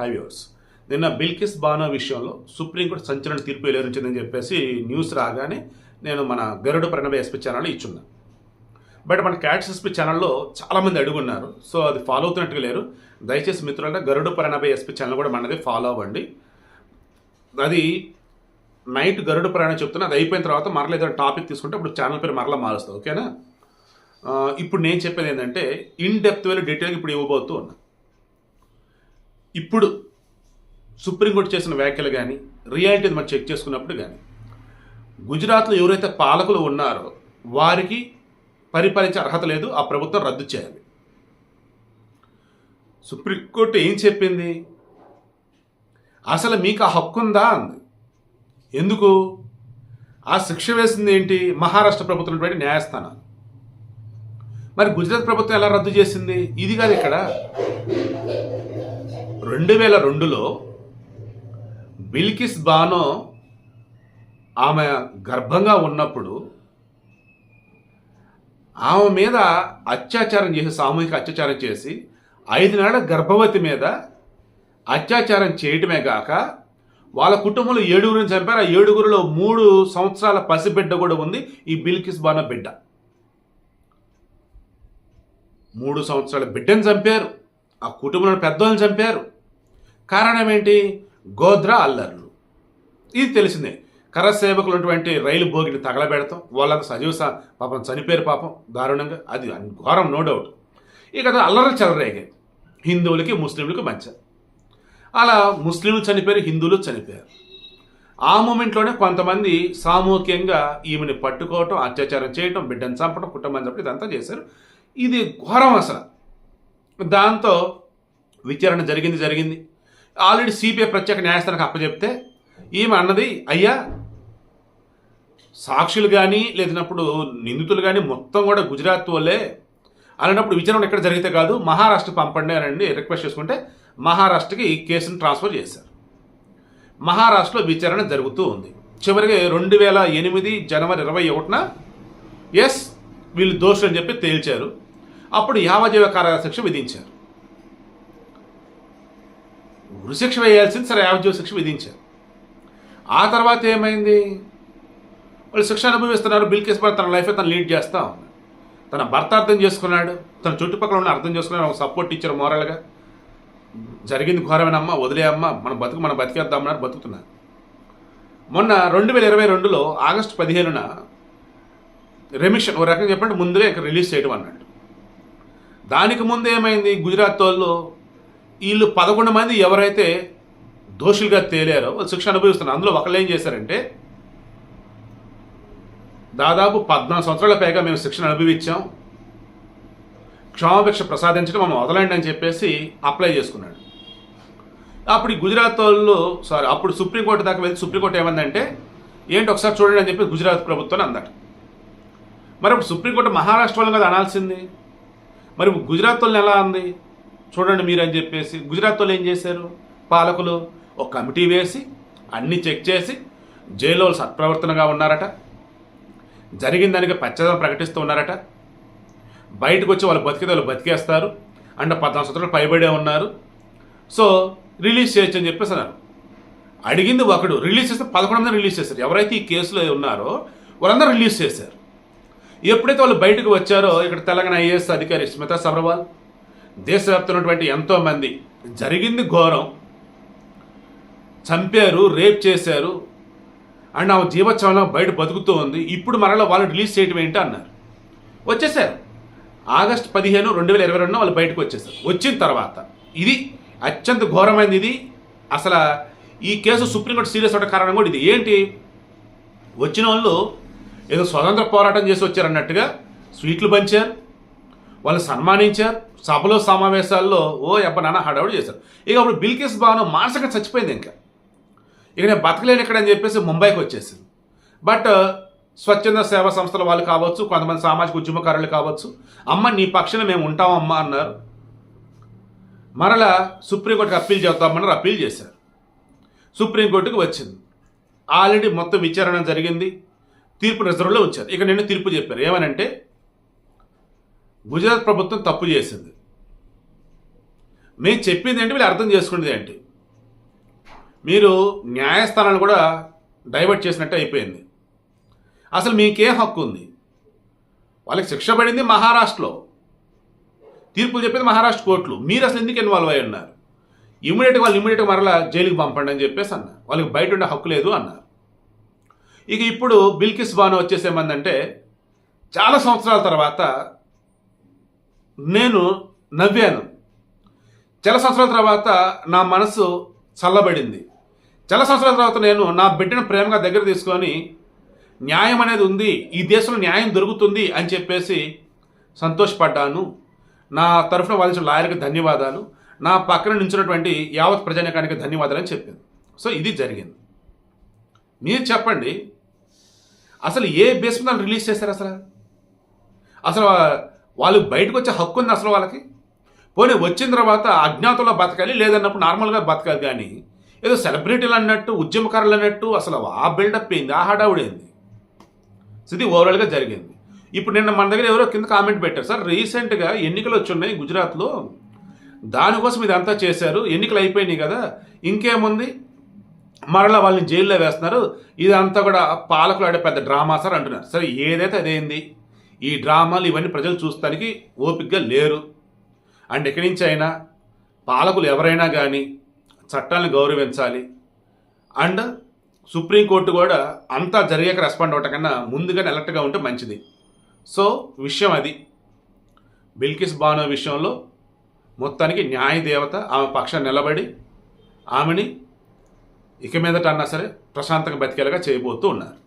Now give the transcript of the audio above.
Five years నిన్న బిల్కిస్ బానో విషయంలో supreme court సంచలన తీర్పు వెలువరించిందని చెప్పేసి న్యూస్ రాగానే నేను మన గరుడ ప్రణవ ఎస్పీ ఛానల్ ఇచ్చున్నా. బట్ మన క్యాట్స్ ఎస్పీ ఛానల్లో చాలామంది అడుగున్నారు. సో అది ఫాలో అవుతున్నట్టుగా లేరు. దయచేసి మిత్రులంటే గరుడ ప్రణవ ఎస్పీ ఛానల్ కూడా మనది ఫాలో అవ్వండి. అది నైట్ గరుడ ప్రయాణం చెప్తున్నా అది అయిపోయిన తర్వాత మరల ఏదైనా టాపిక్ తీసుకుంటే అప్పుడు ఛానల్ పేరు మరలా మారుస్తుంది. ఓకేనా? ఇప్పుడు నేను చెప్పేది ఏంటంటే ఇన్ డెప్త్ వెళ్ళి డీటెయిల్గా ఇప్పుడు ఇవ్వబోతూ ఉన్నా. ఇప్పుడు సుప్రీంకోర్టు చేసిన వ్యాఖ్యలు కానీ రియాలిటీని మనం చెక్ చేసుకున్నప్పుడు కానీ గుజరాత్లో ఎవరైతే పాలకులు ఉన్నారో వారికి పరిపాలించే అర్హత లేదు ఆ ప్రభుత్వం రద్దు చేయాలి. సుప్రీంకోర్టు ఏం చెప్పింది? అసలు మీకు ఆ హక్కు ఉందా అంది. ఎందుకు? ఆ శిక్ష వేసింది ఏంటి? మహారాష్ట్ర ప్రభుత్వం ఉన్నటువంటి న్యాయస్థానం మరి గుజరాత్ ప్రభుత్వం ఎలా రద్దు చేసింది? ఇది కాదు ఇక్కడ. రెండు వేల రెండులో బిల్కిస్ బానో ఆమె గర్భంగా ఉన్నప్పుడు ఆమె మీద అత్యాచారం చేసి సామూహిక అత్యాచారం చేసి ఐదు నెలల గర్భవతి మీద అత్యాచారం చేయటమే కాక వాళ్ళ కుటుంబంలో ఏడుగురిని చంపారు. ఆ ఏడుగురిలో మూడు సంవత్సరాల పసిబిడ్డ కూడా ఉంది. ఈ బిల్కిస్ బానో బిడ్డ. మూడు సంవత్సరాల బిడ్డను చంపారు. ఆ కుటుంబంలో పెద్దోళ్ళని చంపారు. కారణం ఏంటి గోధ్రా అల్లర్లు. ఇది తెలిసిందే. కరసేవకులు అటువంటి ఉన్నటువంటి రైలు బోగిని తగలబెడతాం. వాళ్ళంతా సజీవ పాపం చనిపోయారు పాపం. దారుణంగా. అది ఘోరం నో డౌట్. ఇక అది అల్లర్లు చెలరేగాయి. హిందువులకి ముస్లింలకి మధ్య. అలా ముస్లింలు చనిపోయారు హిందువులు చనిపోయారు. ఆ మూమెంట్లోనే కొంతమంది సామూహికంగా ఈమెని పట్టుకోవటం అత్యాచారం చేయటం బిడ్డను చంపడం కుటుంబం చంపడం ఇదంతా చేశారు. ఇది ఘోరం అసలు. దాంతో విచారణ జరిగింది జరిగింది. ఆల్రెడీ సిబిఐ ప్రత్యేక న్యాయస్థానానికి అప్పచెప్తే ఈమె అన్నది అయ్యా సాక్షులు కానీ లేదన్నప్పుడు నిందితులు కానీ మొత్తం కూడా గుజరాత్ వాళ్ళే అలాంటప్పుడు విచారణ ఎక్కడ జరిగితే కాదు మహారాష్ట్ర పంపండి అని రిక్వెస్ట్ చేసుకుంటే మహారాష్ట్రకి ఈ కేసును ట్రాన్స్ఫర్ చేశారు. మహారాష్ట్రలో విచారణ జరుగుతూ ఉంది. చివరికి రెండు వేల ఎనిమిది జనవరి ఇరవై ఒకటిన ఎస్ వీళ్ళు దోషులు అని చెప్పి తేల్చారు. అప్పుడు యావజీవ కారాగార శిక్ష విధించారు. ఉరిశిక్ష వేయాల్సింది సరే యావజీవ శిక్ష విధించారు. ఆ తర్వాత ఏమైంది? వాళ్ళు శిక్ష అనుభవిస్తున్నారు బిల్కేస్ భర్త తన లైఫ్ తను లీడ్ చేస్తూ ఉంది. తన భర్త అర్థం చేసుకున్నాడు తన చుట్టుపక్కల ఉన్న అర్థం చేసుకున్నాడు ఒక సపోర్ట్ ఇచ్చారు మోరల్గా. జరిగింది ఘోరమైన అమ్మ వదిలే అమ్మ మన బతుకు మనం బతికేద్దామన్నారు బతుకుతున్నారు. మొన్న రెండు వేల ఇరవై రెండులో ఆగస్టు పదిహేనున రెమిషన్ ఒక రకంగా చెప్పండి ముందుగా ఇక్కడ రిలీజ్ చేయడం అన్నట్టు దానికి ముందు ఏమైంది? గుజరాత్ వాళ్ళు వీళ్ళు పదకొండు మంది ఎవరైతే దోషులుగా తేలారో వాళ్ళు శిక్ష అనుభవిస్తున్నారు. అందులో ఒకళ్ళు ఏం చేశారంటే దాదాపు పద్నాలుగు సంవత్సరాల పైగా మేము శిక్షణ అనుభవించాం. క్షమాభిక్ష ప్రసాదించడం మనం వదలండి అని చెప్పేసి అప్లై చేసుకున్నాడు. అప్పుడు గుజరాత్ వాళ్ళు సారీ అప్పుడు సుప్రీంకోర్టు దాకా వెళ్ళి సుప్రీంకోర్టు ఏమందంటే ఏంటి ఒకసారి చూడండి అని చెప్పి గుజరాత్ ప్రభుత్వం అందట మరి ఇప్పుడు సుప్రీంకోర్టు మహారాష్ట్ర వాళ్ళు కదా అనాల్సింది. మరి గుజరాత్ వాళ్ళని ఎలా అంది? చూడండి మీరు అని చెప్పేసి గుజరాత్ వాళ్ళు ఏం చేశారు? పాలకులు ఒక కమిటీ వేసి అన్నీ చెక్ చేసి జైల్లో సత్ప్రవర్తనగా ఉన్నారట. జరిగిన దానికి పశ్చాత్తాపం ప్రకటిస్తూ ఉన్నారట. బయటకు వచ్చి వాళ్ళు బతికితే వాళ్ళు బతికేస్తారు. అండ్ పద్నాలుగు సంవత్సరాలు పైబడే ఉన్నారు. సో రిలీజ్ చేయొచ్చు అని చెప్పేసి అన్నారు. అడిగింది ఒకడు రిలీజ్ చేస్తే పదకొండు మంది రిలీజ్ చేశారు. ఎవరైతే ఈ కేసులో ఉన్నారో వాళ్ళందరూ రిలీజ్ చేశారు. ఎప్పుడైతే వాళ్ళు బయటకు వచ్చారో ఇక్కడ తెలంగాణ ఐఏఎస్ అధికారి స్మితా సబర్వాల్ దేశవ్యాప్తమైనటువంటి ఎంతోమంది జరిగింది ఘోరం. చంపారు రేప్ చేశారు. అండ్ ఆమె జీవోత్సవం బయట బతుకుతూ ఉంది. ఇప్పుడు మరలా వాళ్ళు రిలీజ్ చేయటం ఏంటి అన్నారు. వచ్చేసారు ఆగస్ట్ పదిహేను రెండు వేల ఇరవై రెండు వాళ్ళు బయటకు వచ్చేసారు వచ్చిన తర్వాత ఇది అత్యంత ఘోరమైనది ఇది. అసలు ఈ కేసు సుప్రీంకోర్టు సీరియస్ అవడం కారణం కూడా ఇది. ఏంటి? వచ్చిన వాళ్ళు ఏదో స్వతంత్ర పోరాటం చేసి వచ్చారన్నట్టుగా స్వీట్లు పంచారు. వాళ్ళు సన్మానించారు. సభలో సమావేశాల్లో ఓ ఎబ్బ నాన్న హడావుడు చేశారు ఇక అప్పుడు బిల్కిస్ బాను మానసిక చచ్చిపోయింది ఇంకా. ఇక నేను బతకలేను ఇక్కడ అని చెప్పేసి ముంబైకి వచ్చేసింది. బట్ స్వచ్ఛంద సేవా సంస్థల వాళ్ళు కావచ్చు కొంతమంది సామాజిక ఉద్యమకారులు కావచ్చు అమ్మ నీ పక్షాన మేము ఉంటామమ్మా అన్నారు. మరలా సుప్రీంకోర్టుకి అప్పీల్ చేద్దామన్నారు అప్పీల్ చేశారు. సుప్రీంకోర్టుకు వచ్చింది. ఆల్రెడీ మొత్తం విచారణ జరిగింది. తీర్పు రిజర్వ్లో వచ్చారు ఇక నిన్న తీర్పు చెప్పారు. ఏమనంటే గుజరాత్ ప్రభుత్వం తప్పు చేసింది. మేము చెప్పింది ఏంటి వీళ్ళు అర్థం చేసుకునేది ఏంటి? మీరు న్యాయస్థానాన్ని కూడా డైవర్ట్ చేసినట్టు అయిపోయింది. అసలు మీకేం హక్కు ఉంది? వాళ్ళకి శిక్ష పడింది మహారాష్ట్రలో. తీర్పులు చెప్పింది మహారాష్ట్ర కోర్టులు. మీరు అసలు ఎందుకు ఇన్వాల్వ్ అయి ఉన్నారు? ఇమ్మీడియట్గా వాళ్ళు ఇమ్మీడియట్గా మరలా జైలుకి పంపండి అని చెప్పేసి అన్నారు. వాళ్ళకి బయట ఉండే హక్కు లేదు అన్నారు. ఇక ఇప్పుడు బిల్కిస్ బాను వచ్చేసేమందంటే చాలా సంవత్సరాల తర్వాత నేను నవ్వాను. చాలా సంవత్సరాల తర్వాత నా మనసు చల్లబడింది. చాలా సంవత్సరాల తర్వాత నేను నా బిడ్డను ప్రేమగా దగ్గర తీసుకొని న్యాయం అనేది ఉంది ఈ దేశంలో న్యాయం దొరుకుతుంది అని చెప్పేసి సంతోషపడ్డాను. నా తరఫున వాదించిన లాయర్కి ధన్యవాదాలు. నా పక్కన నించున్నటువంటి యావత్ ప్రజానికానికి ధన్యవాదాలు అని చెప్పింది సో ఇది జరిగింది. మీరు చెప్పండి అసలు ఏ బేస్ మీద రిలీజ్ చేశారు అసలు? అసలు వాళ్ళు బయటకు వచ్చే హక్కు ఉంది అసలు వాళ్ళకి? పోనీ వచ్చిన తర్వాత అజ్ఞాతంలో బతకాలి లేదన్నప్పుడు నార్మల్గా బతకాలి కానీ ఏదో సెలబ్రిటీలు అన్నట్టు ఉద్యమకారులు అన్నట్టు అసలు ఆ బిల్డప్ అయింది ఆ హడావుడైంది సో ఇది ఓవరాల్గా జరిగింది. ఇప్పుడు నిన్న మన దగ్గర ఎవరో కింద కామెంట్ పెట్టారు సార్ రీసెంట్గా ఎన్నికలు వచ్చున్నాయి గుజరాత్లో. దానికోసం ఇదంతా చేశారు ఎన్నికలు అయిపోయినాయి కదా ఇంకేముంది? మరలా వాళ్ళని జైల్లో వేస్తున్నారు. ఇదంతా కూడా పాలకులు ఆడే పెద్ద డ్రామా సార్ అంటున్నారు. సరే ఏదైతే అదేంది? ఈ డ్రామాలు ఇవన్నీ ప్రజలు చూస్తానికి ఓపికగా లేరు. అండ్ ఎక్కడి నుంచి అయినా పాలకులు ఎవరైనా కానీ చట్టాలను గౌరవించాలి. అండ్ సుప్రీంకోర్టు కూడా అంతా జరిగాక రెస్పాండ్ అవ్వటం కన్నా ముందుగానే అలర్ట్గా ఉంటే మంచిది. సో విషయం అది. బిల్కిస్ బానో విషయంలో మొత్తానికి న్యాయ దేవత ఆమె పక్షాన్ని నిలబడి ఆమెని ఇక మీదట అన్నా సరే ప్రశాంతంగా బతికేలాగా చేయబోతూ ఉన్నారు.